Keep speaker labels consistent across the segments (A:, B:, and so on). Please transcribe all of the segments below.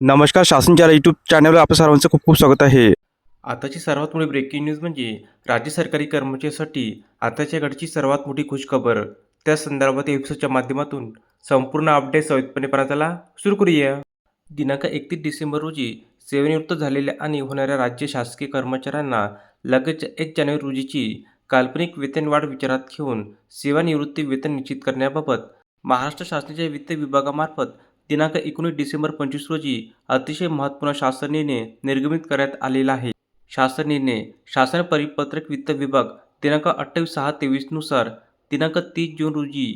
A: नमस्कार शासनच्या यूट्यूब चॅनलवर आपलं सर्वांचं खूप खूप स्वागत आहे.
B: आताची सर्वात मोठी ब्रेकिंग न्यूज म्हणजे राज्य सरकारी कर्मचाऱ्यांसाठी आताच्या घडची सर्वात मोठी खुशखबर. त्या संदर्भात एपिसोडच्या माध्यमातून संपूर्ण अपडेट सविस्तरपणे पाहण्याला सुरू करूया. दिनांक एकतीस डिसेंबर रोजी सेवानिवृत्त झालेल्या आणि होणाऱ्या राज्य शासकीय कर्मचाऱ्यांना लगेच एक जानेवारी रोजीची काल्पनिक वेतनवाढ विचारात घेऊन सेवानिवृत्ती वेतन निश्चित करण्याबाबत महाराष्ट्र शासनाच्या वित्त विभागामार्फत दिनांक एकोणीस डिसेंबर पंचवीस रोजी अतिशय महत्त्वपूर्ण शासन निर्णय निर्गमित करण्यात आलेला आहे. शासन निर्णय शासन परिपत्रक वित्त विभाग दिनांक अठ्ठावीस सहा तेवीसनुसार दिनांक तीस जून रोजी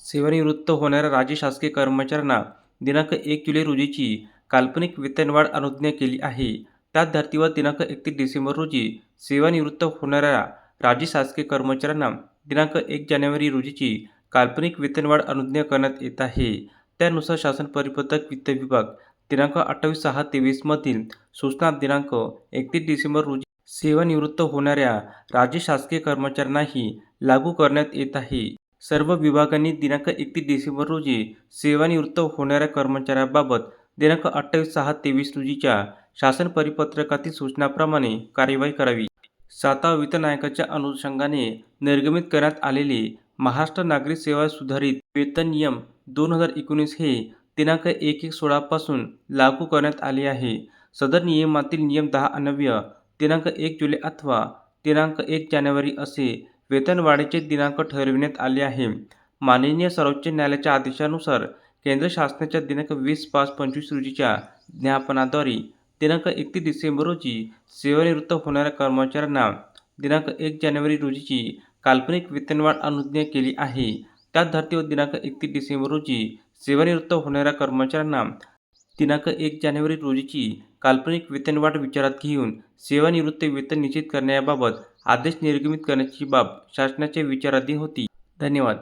B: सेवानिवृत्त होणाऱ्या राज्य शासकीय कर्मचाऱ्यांना दिनांक एक जुलै रोजीची काल्पनिक वेतनवाढ अनुज्ञा केली आहे. त्याच धर्तीवर दिनांक एकतीस डिसेंबर रोजी सेवानिवृत्त होणाऱ्या राज्य शासकीय कर्मचाऱ्यांना दिनांक एक जानेवारी रोजीची काल्पनिक वेतनवाढ अनुज्ञा करण्यात येत आहे. त्यानुसार शासन परिपत्रक वित्त विभाग दिनांक अठ्ठावीस सहा तेवीसमधील सूचना दिनांक एकतीस डिसेंबर रोजी सेवानिवृत्त होणाऱ्या राज्य शासकीय कर्मचाऱ्यांनाही लागू करण्यात येत आहे. सर्व विभागांनी दिनांक एकतीस डिसेंबर रोजी सेवानिवृत्त होणाऱ्या कर्मचाऱ्याबाबत दिनांक अठ्ठावीस सहा तेवीस रोजीच्या शासन परिपत्रकातील सूचनाप्रमाणे कार्यवाही करावी. सातवा वेतन आयोगाच्या अनुषंगाने निर्गमित करण्यात आलेले महाराष्ट्र नागरिक सेवा सुधारित वेतन नियम दोन हजार एकोणीस हे दिनांक एक एक सोळापासून लागू करण्यात आले आहे. सदर नियमातील नियम दहा अनव्य दिनांक एक जुलै अथवा दिनांक एक जानेवारी असे वेतनवाढीचे दिनांक ठरविण्यात आले आहे. माननीय सर्वोच्च न्यायालयाच्या आदेशानुसार केंद्र शासनाच्या दिनांक वीस पाच पंचवीस रोजीच्या ज्ञापनाद्वारे दिनांक एकतीस डिसेंबर रोजी सेवानिवृत्त होणाऱ्या कर्मचाऱ्यांना दिनांक एक जानेवारी रोजीची काल्पनिक वेतनवाढ अनुज्ञा केली आहे. त्यात धर्तीवर दिनांक एकतीस डिसेंबर रोजी सेवानिवृत्त होणाऱ्या कर्मचाऱ्यांना दिनांक एक जानेवारी रोजीची काल्पनिक वेतनवाढ विचारात घेऊन सेवानिवृत्ती वेतन निश्चित करण्याबाबत आदेश निर्गमित करण्याची बाब शासनाच्या विचाराधीन होती. धन्यवाद.